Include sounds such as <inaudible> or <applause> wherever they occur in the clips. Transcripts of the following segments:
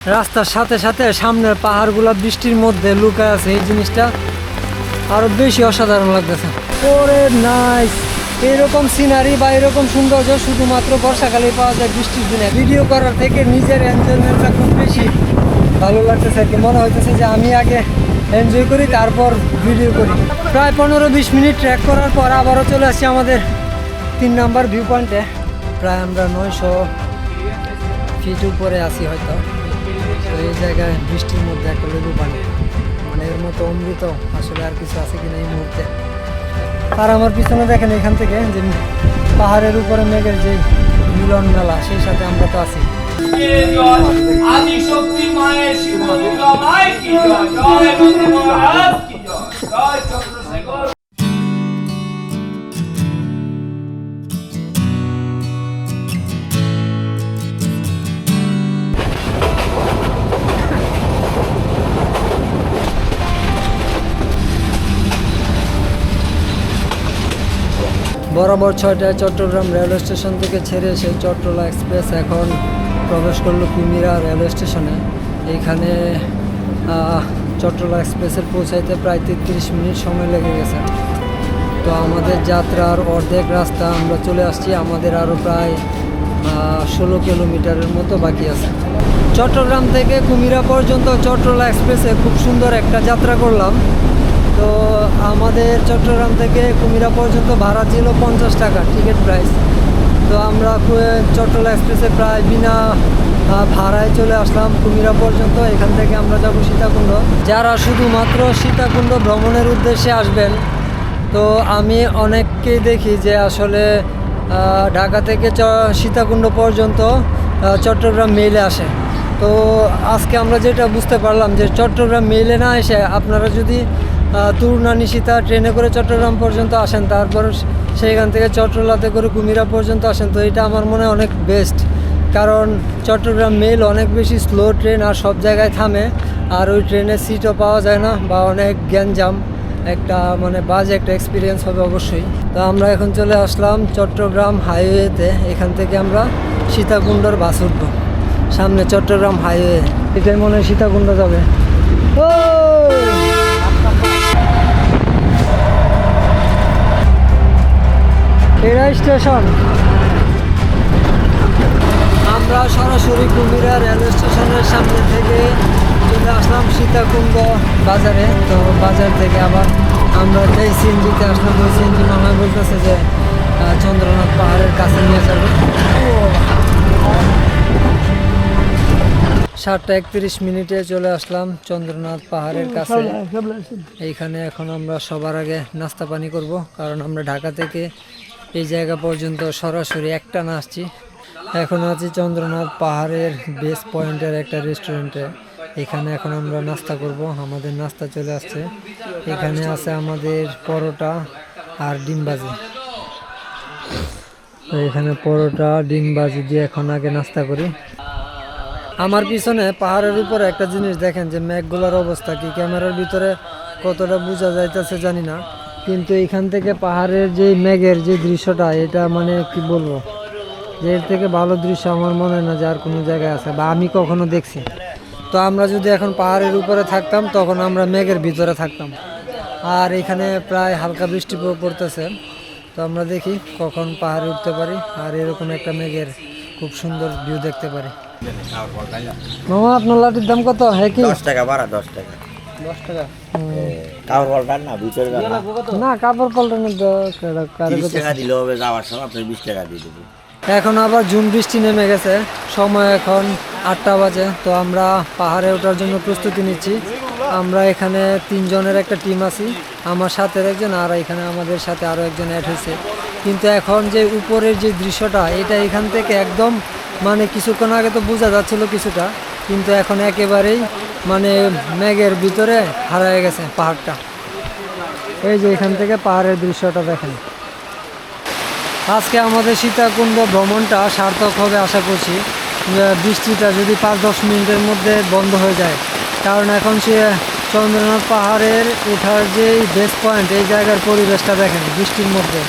রাস্তার সাথে সাথে সামনের পাহাড়গুলো বৃষ্টির মধ্যে লুকায় আছে এই জিনিসটা। আরও বেশি অসাধারণ লাগতেছে। ওরে নাইস! এরকম সিনারি বা এরকম সৌন্দর্য শুধুমাত্র বর্ষাকালে পাওয়া যায় বৃষ্টির দিনে। ভিডিও করার থেকে নিজের এনজয়মেন্টটা খুব বেশি ভালো লাগতেছে আর কি। মনে হইতেছে যে আমি আগে এনজয় করি, তারপর ভিডিও করি। প্রায় পনেরো বিশ মিনিট ট্র্যাক করার পর আবারও চলে আসছি আমাদের তিন নাম্বার ভিউ পয়েন্টে প্রায় আমরা নয়শো ফিট উপরে আসি হয়তো। তো এই জায়গায় বৃষ্টির মধ্যে একটা লেবু পানি। মানে এর মতো অমৃত আসলে আর কিছু আছে কিনা এই মুহূর্তে। আর আমার পিছনে দেখেন এখান থেকে যে পাহাড়ের উপরে মেঘের যে মিলন মেলা, সেই সাথে আমরা তো আছি। আদি শক্তি মায়ের শিব জয় বরাবর ছয়টায় চট্টগ্রাম রেলওয়ে স্টেশন থেকে ছেড়ে সেই চট্টলা এক্সপ্রেস এখন প্রবেশ করল কুমিরা রেলওয়ে স্টেশনে। এইখানে চট্টলা এক্সপ্রেসের পৌঁছাইতে প্রায় তেত্রিশ মিনিট সময় লেগে গেছে। তো আমাদের যাত্রার অর্ধেক রাস্তা আমরা চলে আসছি। আমাদের আরও প্রায় ষোলো কিলোমিটারের মতো বাকি আছে। চট্টগ্রাম থেকে কুমিরা পর্যন্ত চট্টলা এক্সপ্রেসে খুব সুন্দর একটা যাত্রা করলাম। তো আমাদের চট্টগ্রাম থেকে কুমিরা পর্যন্ত ভাড়া ছিল পঞ্চাশ টাকা টিকিট প্রাইস তো আমরা চট্টলা এক্সপ্রেসে প্রায় বিনা ভাড়ায় চলে আসলাম কুমিরা পর্যন্ত। এখান থেকে আমরা যাব সীতাকুণ্ড। যারা শুধুমাত্র সীতাকুণ্ড ভ্রমণের উদ্দেশ্যে আসবেন, তো আমি অনেককেই দেখি যে আসলে ঢাকা থেকে সীতাকুণ্ড পর্যন্ত চট্টগ্রাম মেলে আসে। তো আজকে আমরা যেটা বুঝতে পারলাম যে চট্টগ্রাম মেলে না এসে আপনারা যদি তুরনা নিশিতা ট্রেনে করে চট্টগ্রাম পর্যন্ত আসেন। তারপর সেইখান থেকে চট্টলাতে করে কুমিরা পর্যন্ত আসেন। তো এটা আমার মনে অনেক বেস্ট কারণ চট্টগ্রাম মেল অনেক বেশি স্লো ট্রেন আর সব জায়গায় থামে, আর ওই ট্রেনের সিটও পাওয়া যায় না বা অনেক গ্যাঞ্জাম, একটা মানে বাজে একটা এক্সপিরিয়েন্স হবে অবশ্যই। তো আমরা এখন চলে আসলাম চট্টগ্রাম হাইওয়েতে এখান থেকে আমরা সীতাকুণ্ডর বাস উঠবো। সামনে চট্টগ্রাম হাইওয়ে এটাই মনে হয় সীতাকুণ্ড যাবে। ওই! এরা স্টেশন। আমরা সরাসরি কুমিরা রেলওয়ে স্টেশনের সামনে থেকে চলে আসলাম সীতাকুণ্ড বাজারে। তো বাজার থেকে আবার আমরা যেই সিএনজিতে আসলাম, ওই সিএনজি মামা বলতেছে যে চন্দ্রনাথ পাহাড়ের কাছে নিয়ে যাবে। সাতটা একত্রিশ মিনিটে চলে আসলাম চন্দ্রনাথ পাহাড়ের কাছে। এইখানে এখন আমরা সবার আগে নাস্তা পানি করব, কারণ আমরা ঢাকা থেকে এই জায়গা পর্যন্ত সরাসরি একটা না আসছি। এখন আছি চন্দ্রনাথ পাহাড়ের বেস পয়েন্টের একটা রেস্টুরেন্টে এখানে এখন আমরা নাস্তা করব। আমাদের নাস্তা চলে আসছে। এখানে আছে আমাদের পরোটা আর ডিম ভাজি। এখানে পরোটা, ডিম দিয়ে এখন আগে নাস্তা করি। আমার পিছনে পাহাড়ের উপরে একটা জিনিস দেখেন যে মেঘগুলোর অবস্থা কি? ক্যামেরার ভিতরে কতটা বোঝা যাইতেছে জানি না। কিন্তু এখান থেকে পাহাড়ের যে মেঘের যে দৃশ্যটা এটা মানে কি বলব? যে এর থেকে ভালো দৃশ্য আমার মনে হয় না যে আর কোনো জায়গায় আছে বা আমি কখনো দেখছি। তো আমরা যদি এখন পাহাড়ের উপরে থাকতাম তখন আমরা মেঘের ভিতরে থাকতাম। আর এখানে প্রায় হালকা বৃষ্টি পড়তেছে। তো আমরা দেখি কখন পাহাড়ে উঠতে পারি আর এরকম একটা মেঘের খুব সুন্দর ভিউ দেখতে পারি। মামা আপনার লাঠির দাম কত? হ্যাঁ কি? দশ টাকা বাড়া দশ টাকা দশ টাকা। কাপড় পাল্টান না ভিতরে না কাপড় পাল্টানোর তিরিশ টাকা দিলে হবে যাওয়ার সময় আপনি বিশ টাকা দিয়ে দেবো। এখন আবার জুন বৃষ্টি নেমে গেছে সময় এখন আটটা বাজে তো আমরা পাহাড়ে ওঠার জন্য প্রস্তুতি নিচ্ছি। আমরা এখানে তিনজনের একটা টিম আছি আমার সাথে একজন আর এখানে আমাদের সাথে আরও একজন অ্যাড হয়েছে। কিন্তু এখন যে উপরের যে দৃশ্যটা এটা এখান থেকে একদম মানে কিছুক্ষণ আগে তো বোঝা যাচ্ছিল কিছুটা কিন্তু এখন একেবারেই মানে মেঘের ভিতরে হারায় গেছে পাহাড়টা। এই যে এখান থেকে পাহাড়ের দৃশ্যটা দেখেন। আজকে আমাদের সীতাকুণ্ড ভ্রমণটা সার্থক হবে আশা করছি। বৃষ্টিটা যদি পাঁচ দশ মিনিটের মধ্যে বন্ধ হয়ে যায়, কারণ এখন সে চন্দ্রনাথ পাহাড়ের ওঠার যে বেস পয়েন্ট এই জায়গার পরিবেশটা দেখেন বৃষ্টির মধ্যে।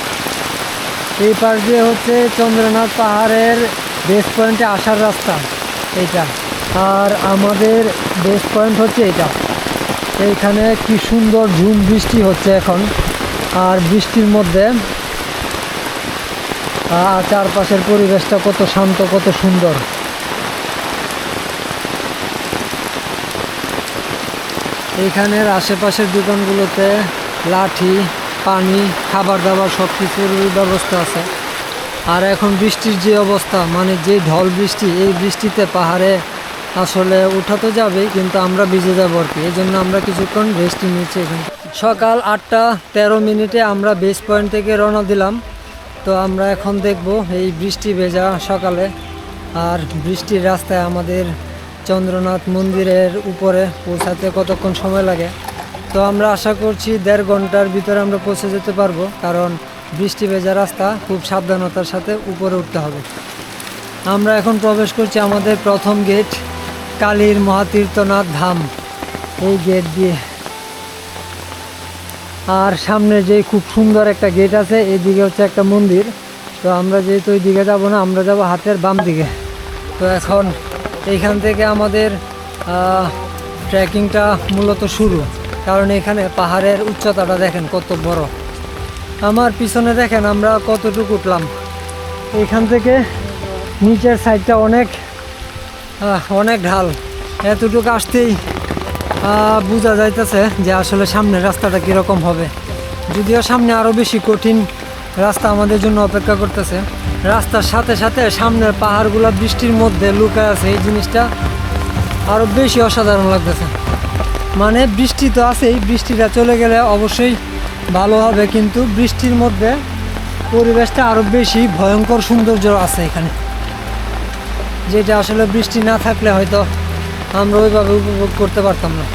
এই পাশ দিয়ে হচ্ছে চন্দ্রনাথ পাহাড়ের বেস পয়েন্টে আসার রাস্তা, এইটা। আর আমাদের বেস্ট পয়েন্ট হচ্ছে এটা। এইখানে কি সুন্দর ঝুম বৃষ্টি হচ্ছে এখন। আর বৃষ্টির মধ্যে চারপাশের পরিবেশটা কত শান্ত, কত সুন্দর। এইখানের আশেপাশের দোকানগুলোতে লাঠি, পানি খাবার দাবার সব কিছুর ব্যবস্থা আছে। আর এখন বৃষ্টির যে অবস্থা মানে যে ঢল বৃষ্টি, এই বৃষ্টিতে পাহাড়ে আসলে উঠা তো যাবেই, কিন্তু আমরা ভিজে যাব আর কি। এই জন্য আমরা কিছুক্ষণ রেস্ট নিয়েছি এখানে সকাল আটটা তেরো মিনিটে আমরা বেস পয়েন্ট থেকে রওনা দিলাম। তো আমরা এখন দেখব এই বৃষ্টি ভেজা সকালে। আর বৃষ্টির রাস্তায় আমাদের চন্দ্রনাথ মন্দিরের উপরে পৌঁছাতে কতক্ষণ সময় লাগে? তো আমরা আশা করছি দেড় ঘণ্টার ভিতরে আমরা পৌঁছে যেতে পারব, কারণ বৃষ্টি ভেজা রাস্তা খুব সাবধানতার সাথে উপরে উঠতে হবে। আমরা এখন প্রবেশ করছি আমাদের প্রথম গেট কালীর মহাতীর্থনাথ ধাম। এই গেট দিয়ে। আর সামনে যে খুব সুন্দর একটা গেট আছে এইদিকে হচ্ছে একটা মন্দির। তো আমরা যেহেতু ওই দিকে যাব না, আমরা যাব হাতের বাম দিকে। তো এখন এইখান থেকে আমাদের ট্রেকিংটা মূলত শুরু। কারণ এখানে পাহাড়ের উচ্চতাটা দেখেন কত বড়। আমার পিছনে দেখেন আমরা কতটুকু উঠলাম। এখান থেকে নিচের সাইডটা অনেক অনেক ঢাল। এতটুকু আসতেই বোঝা যাইতেছে যে আসলে সামনের রাস্তাটা কীরকম হবে। যদিও সামনে আরও বেশি কঠিন রাস্তা আমাদের জন্য অপেক্ষা করতেছে। রাস্তার সাথে সাথে সামনের পাহাড়গুলো বৃষ্টির মধ্যে লুকায় আছে, এই জিনিসটা আরও বেশি অসাধারণ লাগতেছে। মানে বৃষ্টি তো আছেই, বৃষ্টিটা চলে গেলে অবশ্যই ভালো হবে, কিন্তু বৃষ্টির মধ্যে পরিবেশটা আরও বেশি ভয়ঙ্কর সৌন্দর্য আছে এখানে। যেটা আসলে বৃষ্টি না থাকলে হয়তো আমরা ওইভাবে উপভোগ করতে পারতাম না।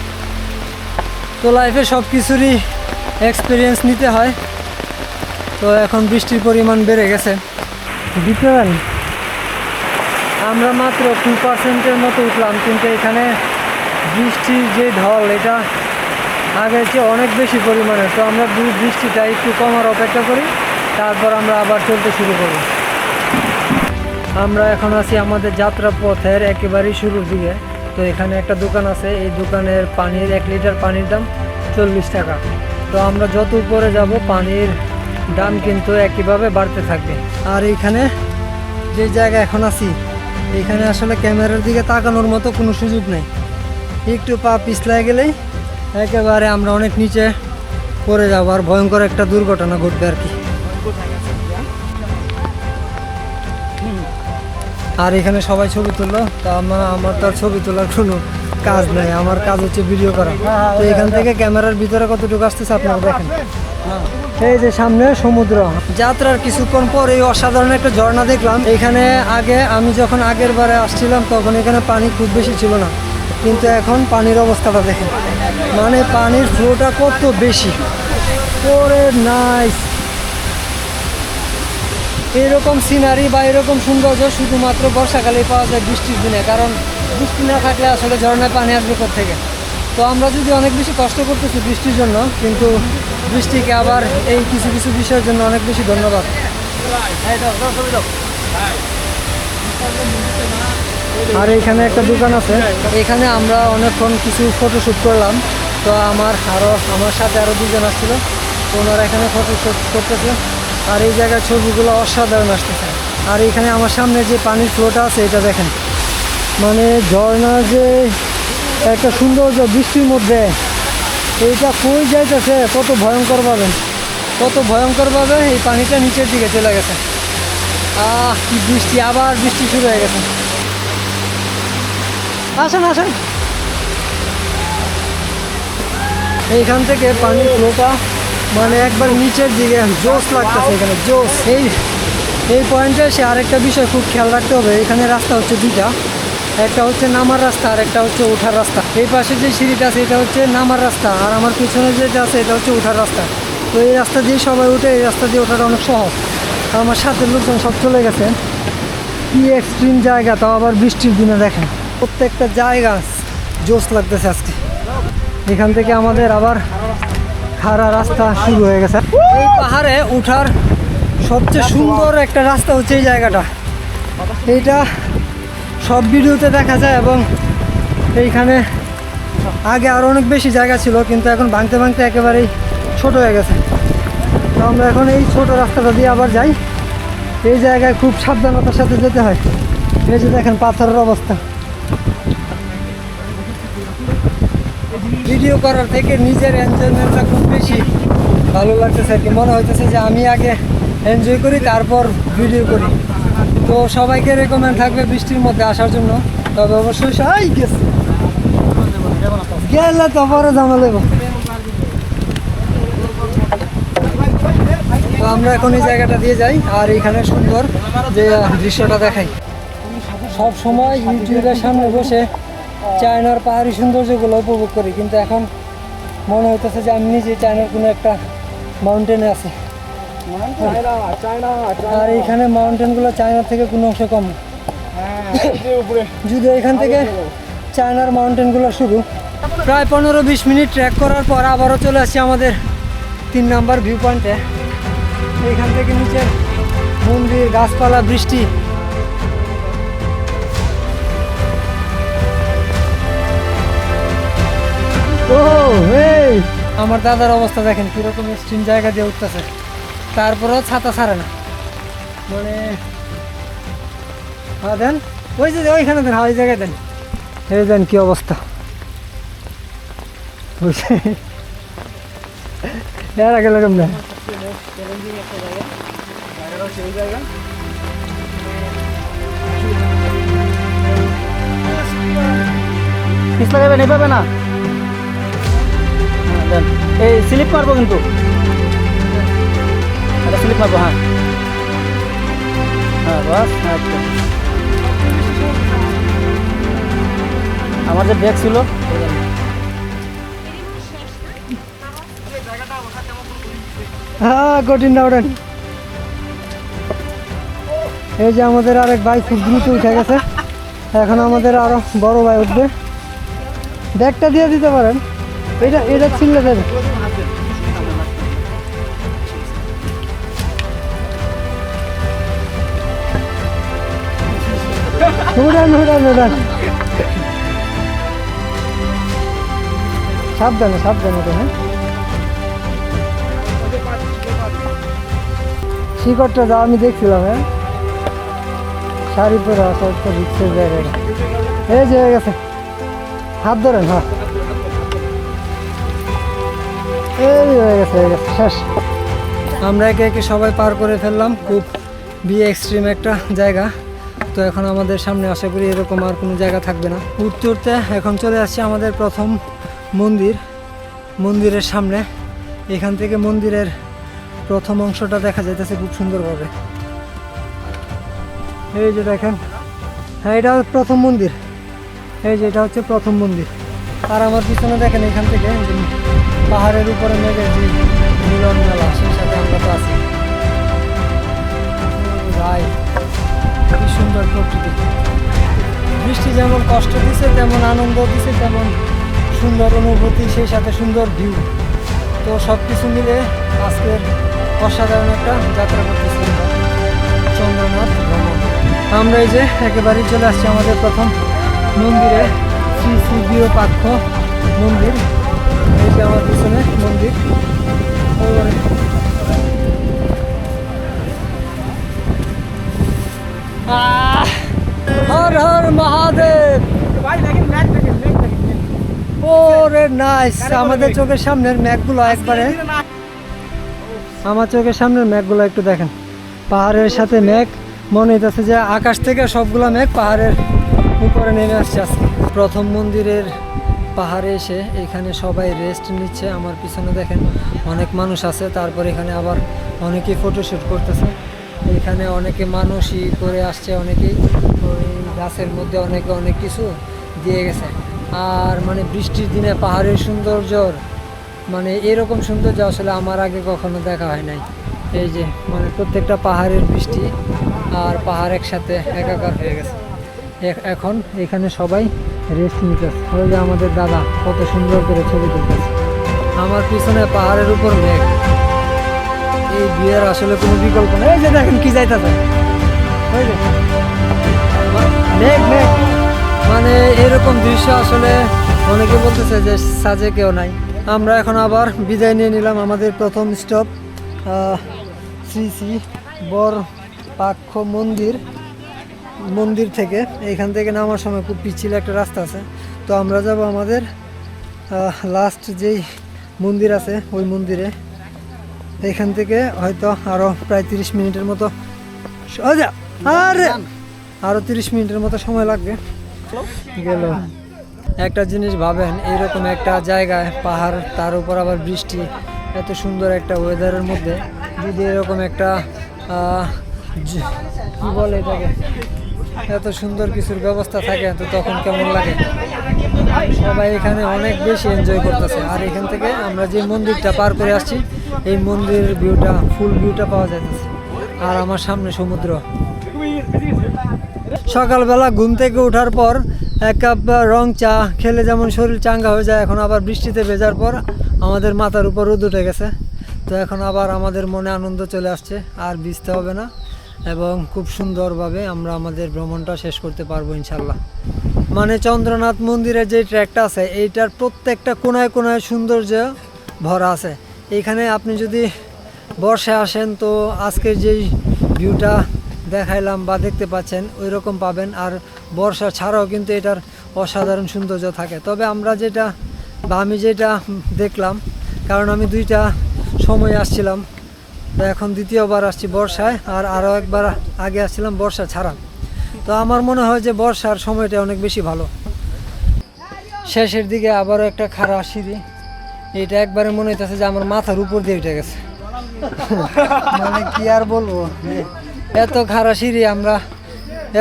তো লাইফে সব কিছুরই এক্সপিরিয়েন্স নিতে হয়। তো এখন বৃষ্টির পরিমাণ বেড়ে গেছে। দিতে আমরা মাত্র টু পার্সেন্টের মতো উঠলাম, কিন্তু এখানে বৃষ্টির যে ঢল, এটা আগের চেয়ে অনেক বেশি পরিমাণে। তো আমরা বৃষ্টিটা একটু কমার অপেক্ষা করি, তারপর আমরা আবার চলতে শুরু করি। আমরা এখন আছি আমাদের যাত্রা পথের একেবারেই শুরুর দিকে। তো এখানে একটা দোকান আছে, এই দোকানের পানির এক লিটার পানির দাম চল্লিশ টাকা। তো আমরা যত উপরে যাব, পানির দাম কিন্তু একইভাবে বাড়তে থাকবে। আর এইখানে যে জায়গা এখন আছি, এখানে আসলে ক্যামেরার দিকে তাকানোর মতো কোনো সুযোগ নেই। একটু পা পিছলায় গেলেই একেবারে আমরা অনেক নিচে পড়ে যাব, আর ভয়ঙ্কর একটা দুর্ঘটনা ঘটবে আর কি। আর এখানে সবাই ছবি তুললো, তা আমার আমার ছবি তোলার কোনো কাজ নাই, আমার কাজ হচ্ছে ভিডিও করা। তো এখান থেকে ক্যামেরার ভিতরে কতটুকু আসতেছে আপনারা দেখেন। এই যে সামনে সমুদ্র। যাত্রার কিছুক্ষণ পর এই অসাধারণ একটা ঝর্ণা দেখলাম। এখানে আগে আমি যখন আগের বারে আসছিলাম, তখন এখানে পানি খুব বেশি ছিল না। কিন্তু এখন পানির অবস্থাটা দেখেন। মানে পানির ফ্লোটা কত বেশি। ওরে নাইস এরকম সিনারি বা এরকম সৌন্দর্য শুধুমাত্র বর্ষাকালেই পাওয়া যায় বৃষ্টির দিনে, কারণ বৃষ্টি না থাকলে আসলে ঝর্ণায় পানি আসবে থেকে তো আমরা যদি অনেক বেশি কষ্ট করতেছি বৃষ্টির জন্য, কিন্তু বৃষ্টিকে আবার এই কিছু কিছু বিষয়ের জন্য অনেক বেশি ধন্যবাদ। আর এখানে একটা দোকান আছে। এখানে আমরা অনেকক্ষণ কিছু ফটোশ্যুট করলাম। তো আমার আরও আমার সাথে আরও দুজন আসছিল। তো ওনারা এখানে ফটোশ্যুট করতেছে। আর এই জায়গার ছবিগুলো অসাধারণ আসতেছে। আর এখানে আমার সামনে যে পানির ফ্লোটা আছে, এটা দেখেন। মানে ঝর্ণার যে একটা সৌন্দর্য বৃষ্টির মধ্যে, এইটা কই যাইতেছে? কত ভয়ঙ্কর পাবেন কত ভয়ঙ্করভাবে এই পানিটা নিচের দিকে চলে গেছে। আহ, কি বৃষ্টি, আবার বৃষ্টি শুরু হয়ে গেছে। আসেন আসেন। এইখান থেকে পানির ফ্লোটা মানে একবার নিচের দিকে জোস লাগতেছে এখানে জোস এই এই পয়েন্টে এসে আরেকটা বিষয় খুব খেয়াল রাখতে হবে, এখানে রাস্তা হচ্ছে দুইটা। একটা হচ্ছে নামার রাস্তা আর একটা হচ্ছে ওঠার রাস্তা। এই পাশে যে সিঁড়িটা আছে, এটা হচ্ছে নামার রাস্তা আর আমার পিছনে যেটা আছে, এটা হচ্ছে ওঠার রাস্তা। তো এই রাস্তা দিয়ে সবাই উঠে, এই রাস্তা দিয়ে ওঠাটা অনেক সহজ। আমার সাথে লোকজন সব চলে গেছে। কি এক্সট্রিম জায়গা, তাও আবার বৃষ্টির দিনে দেখেন। প্রত্যেকটা জায়গা জোস লাগতেছে আজকে। এখান থেকে আমাদের আবার খাড়া রাস্তা শুরু হয়ে গেছে। এই পাহাড়ে উঠার সবচেয়ে সুন্দর একটা রাস্তা হচ্ছে এই জায়গাটা। এইটা সব ভিডিওতে দেখা যায় এবং এইখানে আগে আরও অনেক বেশি জায়গা ছিল, কিন্তু এখন ভাঙতে ভাঙতে একেবারেই ছোট হয়ে গেছে। তো আমরা এখন এই ছোট রাস্তাটা দিয়ে আবার যাই। এই জায়গায় খুব সাবধানতার সাথে যেতে হয়। এই যে দেখেন পাথরের অবস্থা। ভিডিও করার থেকে নিজের এনজয়মেন্টটা খুব ভালো লাগতেছে আর কি। মনে হইতেছে যে আমি আগে এনজয় করি, তারপর ভিডিও করি। তো সবাইকে রেকমেন্ড থাকবে বৃষ্টির মধ্যে আসার জন্য। তবে অবশ্যই সবাই গেছে। গেলে তো পরে লেব তো আমরা এখন এই জায়গাটা দিয়ে যাই, আর এখানে সুন্দর যে দৃশ্যটা দেখাই। সব সময় ইউটিউবের সামনে বসে চায়নার পাহাড়ি সৌন্দর্যগুলো উপভোগ করি। কিন্তু এখন মনে হইতেছে যে আমি নিজে চায়নার কোনো একটা মাউন্টেনে আছি। আর এখানে মাউন্টেনগুলো চায়নার থেকে কোনো অংশ কম। যদি এখান থেকে চায়নার মাউন্টেনগুলো শুরু, প্রায় পনেরো বিশ মিনিট ট্রেক করার পর আবারও চলে আসছি আমাদের তিন নাম্বার ভিউ পয়েন্টে এখান থেকে নিচের মন্দির, গাছপালা, বৃষ্টি। ও এই আমার দাদার অবস্থা দেখেন কীরকম স্ট্রিম জায়গা দিয়ে উঠতেছে। তারপরেও ছাতা ছাড়ে না। মানে হ্যাঁ দেন। ওই যে ওইখানে দেন হ্যাঁ, ওই জায়গায় দেন। এই দেন কি অবস্থা। এর আগে এরকম না। এই স্লিপ মারবো কিন্তু। স্লিপ মারবো হ্যাঁ। হ্যাঁ বাস আচ্ছা আমার যে ব্যাগ ছিল হ্যাঁ কঠিন না, ওঠেন। এই যে আমাদের আরেক ভাই খুব দ্রুত উঠে গেছে। এখন আমাদের আরও বড় ভাই উঠবে। ব্যাগটা দিয়ে দিতে পারেন। এটা এটা ছিললে দেবে সাবধানে সাবধানে তো হ্যাঁ। শিকড়টা যা আমি দেখছিলাম হ্যাঁ। শাড়ি পরে আসা একটা রিক্সের জায়গায়। এই যে হয়ে গেছে হাত ধরেন হ্যাঁ। এই হয়ে গেছে হয়ে গেছে আমরা একে একে সবাই পার করে ফেললাম। খুব বি এক্সট্রিম একটা জায়গা। তো এখন আমাদের সামনে আশা করি এরকম আর কোনো জায়গা থাকবে না। উঠতে এখন চলে আসছে আমাদের প্রথম মন্দির, মন্দিরের সামনে। এখান থেকে মন্দিরের প্রথম অংশটা দেখা যাইতেছে খুব সুন্দরভাবে। এই যে দেখেন হ্যাঁ এটা প্রথম মন্দির। এই যে এটা হচ্ছে প্রথম মন্দির। আর আমার পিছনে দেখেন এখান থেকে পাহাড়ের উপরে মেঘের যে মিলন মেলা, সেই সাথে আমরা তো আছি। কি সুন্দর প্রকৃতি। বৃষ্টি যেমন কষ্ট দিছে, তেমন আনন্দ দিছে, তেমন সুন্দর অনুভূতি, সেই সাথে সুন্দর ভিউ তো সব কিছু মিলে আজকের অসাধারণ একটা যাত্রা করতেছি চন্দ্রনাথ ভ্রমণ। আমরা এই যে একেবারেই চলে আসছি আমাদের প্রথম মন্দিরে। শ্রী শ্রী বিরূপাক্ষ মন্দির যে আমার পিছনে মন্দির। হর হর মহাদেব! ওরে নাইস! আমাদের চোখের সামনের ম্যাকগুলো একবারে। আমার চোখের সামনের ম্যাঘগুলো একটু দেখেন। পাহাড়ের সাথে মেঘ। মনে হইতেছে যে আকাশ থেকে সবগুলো মেঘ পাহাড়ের উপরে নেমে আসছে আজকে। প্রথম মন্দিরের পাহাড়ে এসে এখানে সবাই রেস্ট নিচ্ছে। আমার পিছনে দেখেন অনেক মানুষ আছে, তারপর এখানে আবার অনেকেই ফটোশ্যুট করতেছে। এখানে অনেকে মানুষই করে আসছে, অনেকেই ওই গাছের মধ্যে অনেকে অনেক কিছু দিয়ে গেছে। আর মানে বৃষ্টির দিনে পাহাড়ের সৌন্দর্যর মানে এরকম সৌন্দর্য আসলে আমার আগে কখনো দেখা হয় নাই। এই যে মানে প্রত্যেকটা পাহাড়ের বৃষ্টি আর পাহাড় একসাথে একাকার হয়ে গেছে। এখন এখানে সবাই রেস্ট নিতেছে। যে আমাদের দাদা কত সুন্দর করে ছবি তুলতেছে। আমার পিছনে পাহাড়ের উপর মেঘ। এই বিয়ের আসলে কোনো বিকল্প নেই। যে দেখেন কি যাইতেছে। মেঘ মেঘ। মানে এরকম দৃশ্য আসলে অনেকে বলতেছে যে সাজে কেউ নাই। আমরা এখন আবার বিদায় নিয়ে নিলাম আমাদের প্রথম স্টপ শ্রী শ্রী বর পাক্ষ মন্দির। মন্দির থেকে। এইখান থেকে নামার সময় খুব পিচ্ছিল একটা রাস্তা আছে। তো আমরা যাব আমাদের লাস্ট যেই মন্দির আছে ওই মন্দিরে। এখান থেকে হয়তো আরও প্রায় তিরিশ মিনিটের মতো সোজা আরে! আরও তিরিশ মিনিটের মতো সময় লাগবে। গেল। একটা জিনিস ভাবেন এরকম একটা জায়গায় পাহাড় তার উপর আবার বৃষ্টি এত সুন্দর একটা ওয়েদারের মধ্যে। যদি এরকম একটা কি বলে এটাকে? এত সুন্দর কিছুর ব্যবস্থা থাকে তো তখন কেমন লাগে? সবাই এখানে অনেক বেশি এনজয় করতেছে। আর এখান থেকে আমরা যে মন্দিরটা পার করে আসছি, এই মন্দিরের ভিউটা ফুল ভিউটা পাওয়া যাইতেছে। আর আমার সামনে সমুদ্র। সকালবেলা ঘুম থেকে ওঠার পর এক কাপ রং চা খেলে যেমন শরীর চাঙ্গা হয়ে যায়, এখন আবার বৃষ্টিতে ভেজার পর আমাদের মাথার উপর রোদ উঠে গেছে। তো এখন আবার আমাদের মনে আনন্দ চলে আসছে, আর ভিজতে হবে না। এবং খুব সুন্দরভাবে আমরা আমাদের ভ্রমণটা শেষ করতে পারব ইনশাল্লাহ মানে চন্দ্রনাথ মন্দিরের যে ট্র্যাকটা আছে, এইটার প্রত্যেকটা কোনায় কোনায় সৌন্দর্য ভরা আছে। এইখানে আপনি যদি বর্ষায় আসেন তো আজকের যেই ভিউটা দেখাইলাম বা দেখতে পাচ্ছেন ওই রকম পাবেন। আর বর্ষা ছাড়াও কিন্তু এটার অসাধারণ সৌন্দর্য থাকে। তবে আমরা যেটা বা আমি যেটা দেখলাম, কারণ আমি দুইটা সময় আসছিলাম তো এখন দ্বিতীয়বার আসছি বর্ষায়, আর আরও একবার আগে আসছিলাম বর্ষা ছাড়া। তো আমার মনে হয় যে বর্ষার সময়টা অনেক বেশি ভালো। শেষের দিকে আবারও একটা খারাপ সিঁড়ি। এটা একবারে মনে হইতেছে যে আমার মাথার উপর দিয়ে উঠে গেছে। মানে কি আর বলব? এত খারাপ সিঁড়ি আমরা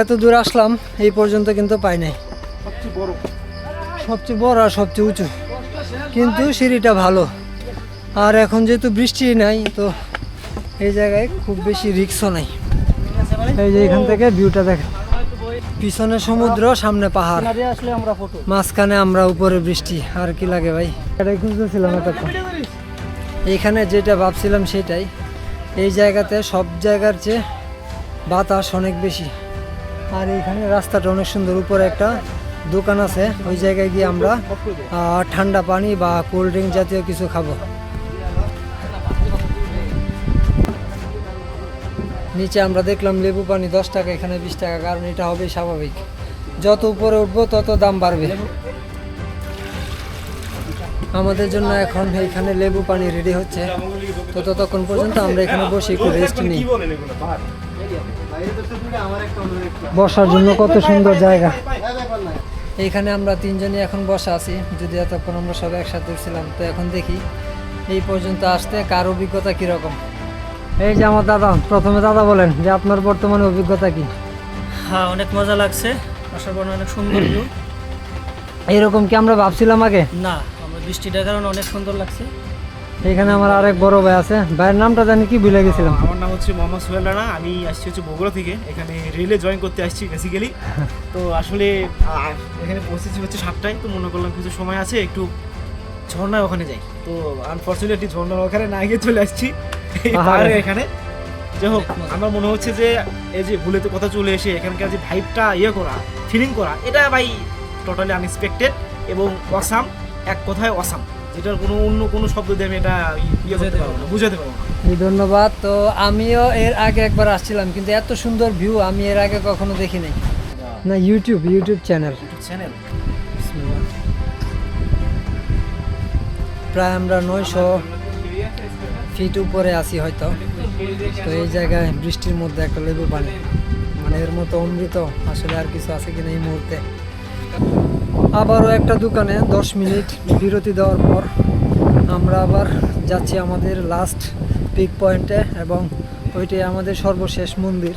এত দূর আসলাম, এই পর্যন্ত কিন্তু পাই নাই। সবচেয়ে বড় আর সবচেয়ে উঁচু। কিন্তু সিঁড়িটা ভালো। আর এখন যেহেতু বৃষ্টি নাই, তো এই জায়গায় খুব বেশি রিক্সও নাই। এই যে এখান থেকে ভিউটা দেখেন। পিছনে সমুদ্র সামনে পাহাড়। সিনারি আসলে আমরা ফটো মাঝখানে আমরা উপরে বৃষ্টি। আর কি লাগে ভাই? এটাই খুঁজতেছিলাম এতক্ষণ এইখানে যেটা ভাবছিলাম সেটাই। এই জায়গাতে সব জায়গার চেয়ে বাতাস অনেক বেশি। আর এইখানে রাস্তাটা অনেক সুন্দর। উপরে একটা দোকান আছে। ওই জায়গায় গিয়ে আমরা ঠান্ডা পানি বা কোল্ড ড্রিঙ্ক জাতীয় কিছু খাব। নিচে আমরা দেখলাম লেবু পানি দশ টাকা, এখানে বিশ টাকা, কারণ এটা হবে স্বাভাবিক। যত উপরে উঠবো, তত দাম বাড়বে। আমাদের জন্য এখন এখানে লেবু পানি রেডি হচ্ছে। তো ততক্ষণ পর্যন্ত আমরা এখানে বসে একটু রেস্ট নিই। বসার জন্য কত সুন্দর জায়গা। এইখানে আমরা তিনজনই এখন বসা আছি। যদি এতক্ষণ আমরা সবাই একসাথে ছিলাম, তো এখন দেখি এই পর্যন্ত আসতে কার অভিজ্ঞতা কীরকম। এই যে আমার দাদা প্রথমে দাদা বলেন যে আপনার বর্তমানে অভিজ্ঞতা কি? হ্যাঁ অনেক মজা লাগছে। আসার পর অনেক সুন্দর <clears throat> ভিউ। এইরকম কি আমরা ভাবছিলাম আগে? না আমরা বৃষ্টিটার কারণে অনেক সুন্দর লাগছে। এখানে আমার আরেক বড় ভাই আছে। ভাইয়ের নামটা জানি কি ভুলে গেছিলাম। আমার নাম হচ্ছে মোহাম্মদ সোহেল রানা। আমি আসছি হচ্ছে বগুড়া থেকে। এখানে রেলে জয়েন করতে আসছি বেসিক্যালি <laughs> তো আসলে এখানে পৌঁছেছি হচ্ছে সাতটায়। তো মনে করলাম কিছু সময় আছে একটু ঝর্ণায় ওখানে যাই। তো আনফর্চুনেটলি ঝর্ণার ওখানে না গিয়ে চলে আসছি। এই পাহাড়ে। এখানে। যাই হোক আমার মনে হচ্ছে যে এই যে ভুলেতে কথা চলে এসে এখানকার যে ভাইবটা ইয়ে করা ফিলিং করা এটা ভাই টোটালি আনএক্সপেক্টেড এবং অসাম এক কথায় অসাম যেটার কোনো অন্য কোনো শব্দ দিয়ে আমি এটা ইয়ে করতে পারব না বুঝাতে পারব না। ধন্যবাদ। তো আমিও এর আগে একবার আসছিলাম কিন্তু এত সুন্দর ভিউ আমি এর আগে কখনো দেখিনি। না। ইউটিউব ইউটিউব চ্যানেল চ্যানেল প্রায় আমরা নয়শো ফিট উপরে আছি হয়তো। তো এই জায়গায় বৃষ্টির মধ্যে একটা লেবু পানি। মানে এর মতো অমৃত আসলে আর কিছু আছে কিনা এই মুহূর্তে। আবারও একটা দোকানে দশ মিনিট বিরতি দেওয়ার পর আমরা আবার যাচ্ছি আমাদের লাস্ট পিক পয়েন্টে এবং ওইটাই আমাদের সর্বশেষ মন্দির।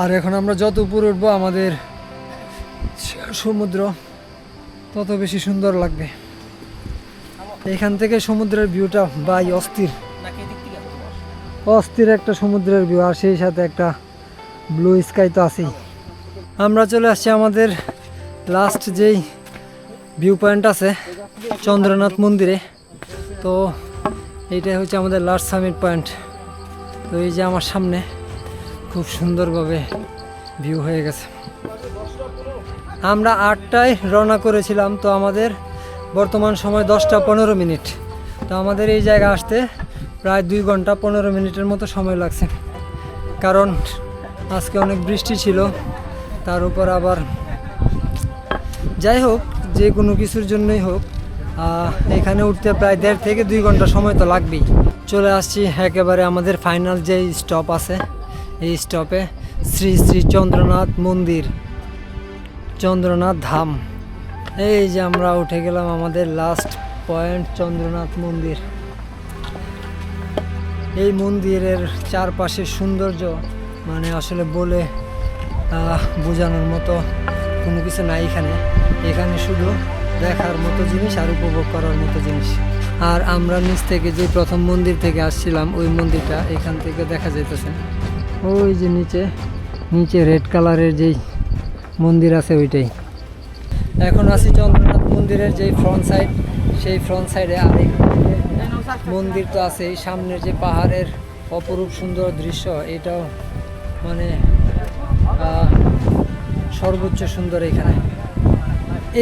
আর এখন আমরা যত উপরে উঠবো আমাদের সমুদ্র তত বেশি সুন্দর লাগবে। এখান থেকে সমুদ্রের ভিউটা বাই অস্থির। অস্থির একটা সমুদ্রের ভিউ আর সেই সাথে একটা ব্লু স্কাই তো আছেই। আমরা চলে আসছি আমাদের লাস্ট যেই ভিউ পয়েন্ট আছে চন্দ্রনাথ মন্দিরে। তো এইটাই হচ্ছে আমাদের লাস্ট সামিট পয়েন্ট তো এই যে আমার সামনে খুব সুন্দরভাবে ভিউ হয়ে গেছে। আমরা আটটায় রওনা করেছিলাম তো আমাদের বর্তমান সময় দশটা পনেরো মিনিট। তো আমাদের এই জায়গা আসতে প্রায় দুই ঘণ্টা পনেরো মিনিটের মতো সময় লাগছে। কারণ আজকে অনেক বৃষ্টি ছিল, তার উপর আবার যাই হোক, যে কোনো কিছুর জন্যই হোক এখানে উঠতে প্রায় দেড় থেকে দুই ঘণ্টা সময় তো লাগবেই। চলে আসছি একেবারে আমাদের ফাইনাল যে স্টপ আছে, এই স্টপে শ্রী শ্রী চন্দ্রনাথ মন্দির, চন্দ্রনাথ ধাম। এই যে আমরা উঠে গেলাম আমাদের লাস্ট পয়েন্ট চন্দ্রনাথ মন্দির। এই মন্দিরের চারপাশের সৌন্দর্য মানে আসলে বলে বোঝানোর মতো কোনো কিছু নাই এখানে। এখানে শুধু দেখার মতো জিনিস আর উপভোগ করার মতো জিনিস। আর আমরা নিচ থেকে যে প্রথম মন্দির থেকে আসছিলাম, ওই মন্দিরটা এখান থেকে দেখা যাইতেছে। ওই যে নিচে নিচে রেড কালারের যেই মন্দির আছে ওইটাই। এখন আছি চন্দ্রনাথ মন্দিরের যে ফ্রন্ট সাইড সেই ফ্রন্ট সাইডে আর মন্দির। তো আছে এই সামনের যে পাহাড়ের অপরূপ সুন্দর দৃশ্য, এটাও মানে সর্বোচ্চ সুন্দর এখানে।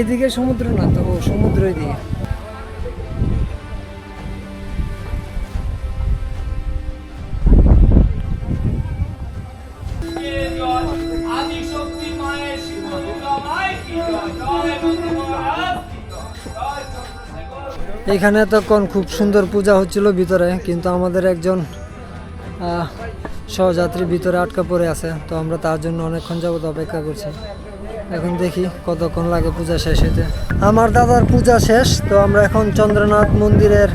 এদিকে সমুদ্র না তো সমুদ্র এদিকে এখানে এতক্ষণ খুব সুন্দর পূজা হচ্ছিল ভিতরে, কিন্তু আমাদের একজন সহযাত্রী ভিতরে আটকা পড়ে আছে, তো আমরা তার জন্য অনেকক্ষণ যাবত অপেক্ষা করছি। এখন দেখি কতক্ষণ লাগে পূজা শেষ হতে আমার দাদার পূজা শেষ, তো আমরা এখন চন্দ্রনাথ মন্দিরের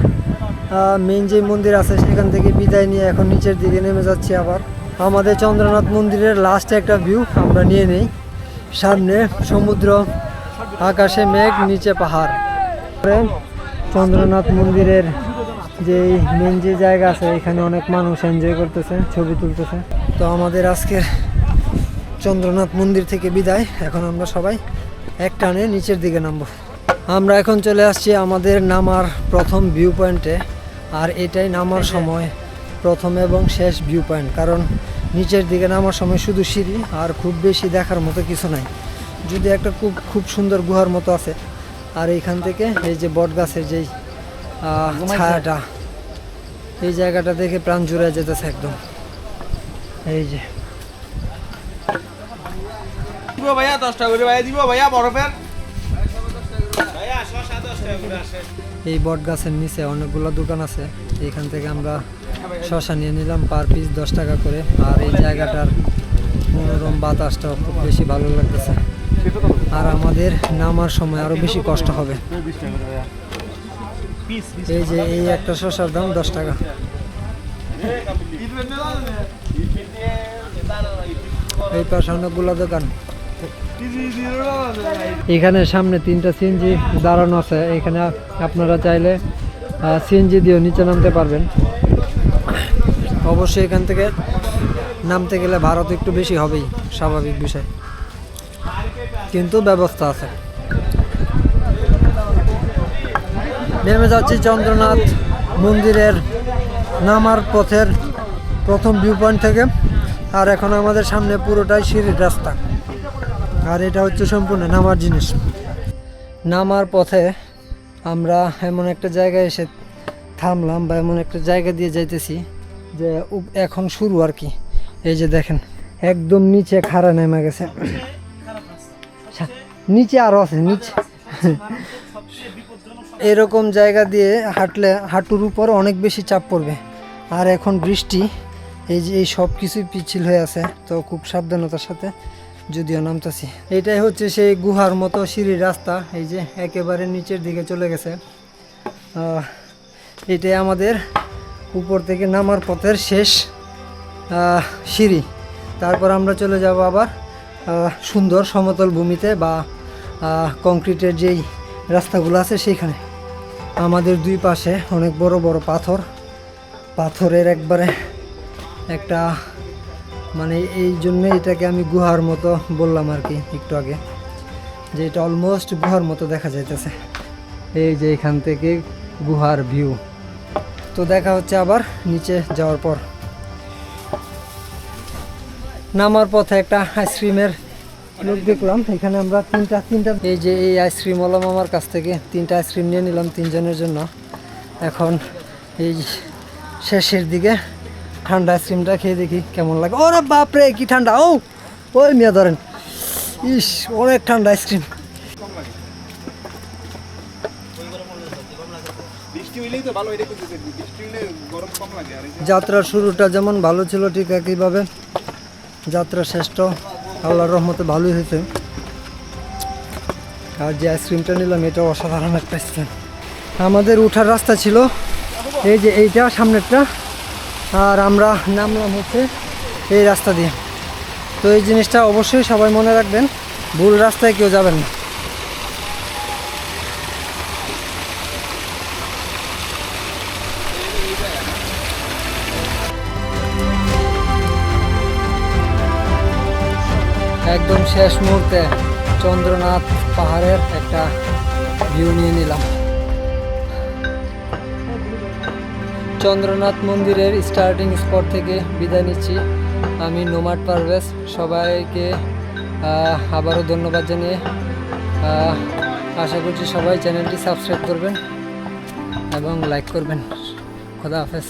মেন যে মন্দির আছে সেখান থেকে বিদায় নিয়ে এখন নিচের দিকে নেমে যাচ্ছি আবার। আমাদের চন্দ্রনাথ মন্দিরের লাস্ট একটা ভিউ আমরা নিয়ে নেই। সামনে সমুদ্র, আকাশে মেঘ, নিচে পাহাড়। চন্দ্রনাথ মন্দিরের যে মেন যে জায়গা আছে, এখানে অনেক মানুষ এনজয় করতেছে, ছবি তুলতেছে। তো আমাদের আজকের চন্দ্রনাথ মন্দির থেকে বিদায়। এখন আমরা সবাই এক টানে নিচের দিকে নামবো। আমরা এখন চলে আসছি আমাদের নামার প্রথম ভিউ পয়েন্টে আর এটাই নামার সময় প্রথম এবং শেষ ভিউ পয়েন্ট কারণ নিচের দিকে নামার সময় শুধু সিঁড়ি আর খুব বেশি দেখার মতো কিছু নাই। যদি একটা খুব খুব সুন্দর গুহার মতো আছে আর এইখান থেকে এই যে বট গাছের যেই ছায়াটা এই জায়গাটা দেখে প্রাণ জুড়ে যেতেছে একদম। এই যে। দিব ভাইয়া দশটা করে ভাইয়া দিব ভাইয়া বরফের। ভাইয়া শশা দশটা করে আসে এই বট গাছের নিচে অনেকগুলো দোকান আছে এখান থেকে আমরা শশা নিয়ে নিলাম পার পিস দশ টাকা করে। আর এই জায়গাটার মনোরম বাতাসটাও খুব বেশি ভালো লাগতেছে। আর আমাদের নামার সময় আরও বেশি কষ্ট হবে। এই যে এই একটা শশার দাম দশ টাকা। এই পাশে অনেকগুলো দোকান। এখানে সামনে তিনটা সিএনজি দাঁড়ানো আছে। এখানে আপনারা চাইলে সিএনজি দিয়েও নিচে নামতে পারবেন। অবশ্যই এখান থেকে নামতে গেলে ভারত একটু বেশি হবেই, স্বাভাবিক বিষয়। কিন্তু ব্যবস্থা আছে। নেমে যাচ্ছি চন্দ্রনাথ মন্দিরের নামার পথের প্রথম ভিউ পয়েন্ট থেকে। আর এখন আমাদের সামনে পুরোটাই সিঁড়ির রাস্তা। আর এটা হচ্ছে সম্পূর্ণ নামার জিনিস। নামার পথে আমরা এমন একটা জায়গায় এসে থামলাম বা এমন একটা জায়গা দিয়ে যাইতেছি যে এখন শুরু আর কি। এই যে দেখেন, একদম নিচে খাড়া নেমে গেছে। নিচে আরও আছে, নিচে। এরকম জায়গা দিয়ে হাঁটলে, হাঁটুর উপর অনেক বেশি চাপ পড়বে। আর এখন বৃষ্টি, এই যে, এই সব কিছুই পিছিল হয়ে আছে, তো খুব সাবধানতার সাথে যদিও নামতেছি। এটাই হচ্ছে সেই গুহার মতো সিঁড়ির রাস্তা, এই যে, একেবারে নিচের দিকে চলে গেছে। এটাই আমাদের উপর থেকে নামার পথের শেষ সিঁড়ি। তারপর আমরা চলে যাব আবার সুন্দর সমতল ভূমিতে বা কংক্রিটের যেই রাস্তাগুলো আছে সেইখানে। আমাদের দুই পাশে অনেক বড় বড় পাথর। পাথরের একবারে একটা মানে এই জন্য এটাকে আমি গুহার মতো বললাম আর কি একটু আগে, যে এটা অলমোস্ট গুহার মতো দেখা যাইতেছে। এই যে এখান থেকে গুহার ভিউ তো দেখা হচ্ছে আবার নিচে যাওয়ার পর। নামার পথে একটা আইসক্রিমের লোক দেখলাম। এখানে আমরা তিনটা তিনটা এই যে এই আইসক্রিম ওলা আমার কাছ থেকে তিনটা আইসক্রিম নিয়ে নিলাম তিনজনের জন্য। এখন এই শেষের দিকে ঠান্ডা আইসক্রিমটা খেয়ে দেখি কেমন লাগে। ওরে বাপরে কি ঠান্ডা। ও ওই মিয়া ধরেন। ইস অনেক ঠান্ডা আইসক্রিম। যাত্রার শুরুটা যেমন ভালো ছিল ঠিক একইভাবে। যাত্রা শ্রেষ্ঠ। আল্লাহর রহমতে ভালোই হয়েছে। আর যে আইসক্রিমটা নিলাম, এটা অসাধারণ একটা আইসক্রিম। আমাদের উঠার রাস্তা ছিল এই যে এইটা, সামনেরটা। আর আমরা নামলাম হচ্ছে এই রাস্তা দিয়ে। তো এই জিনিসটা অবশ্যই সবাই মনে রাখবেন, ভুল রাস্তায় কেউ যাবেন না। একদম শেষ মুহূর্তে চন্দ্রনাথ পাহাড়ের একটা ভিউ নিয়ে নিলাম। চন্দ্রনাথ মন্দিরের স্টার্টিং স্পট থেকে বিদায় নিচ্ছি। আমি নোমাট পারভেজ, সবাইকে আবারও ধন্যবাদ জানিয়ে আশা করছি সবাই চ্যানেলটি সাবস্ক্রাইব করবেন এবং লাইক করবেন। খোদা হাফেজ।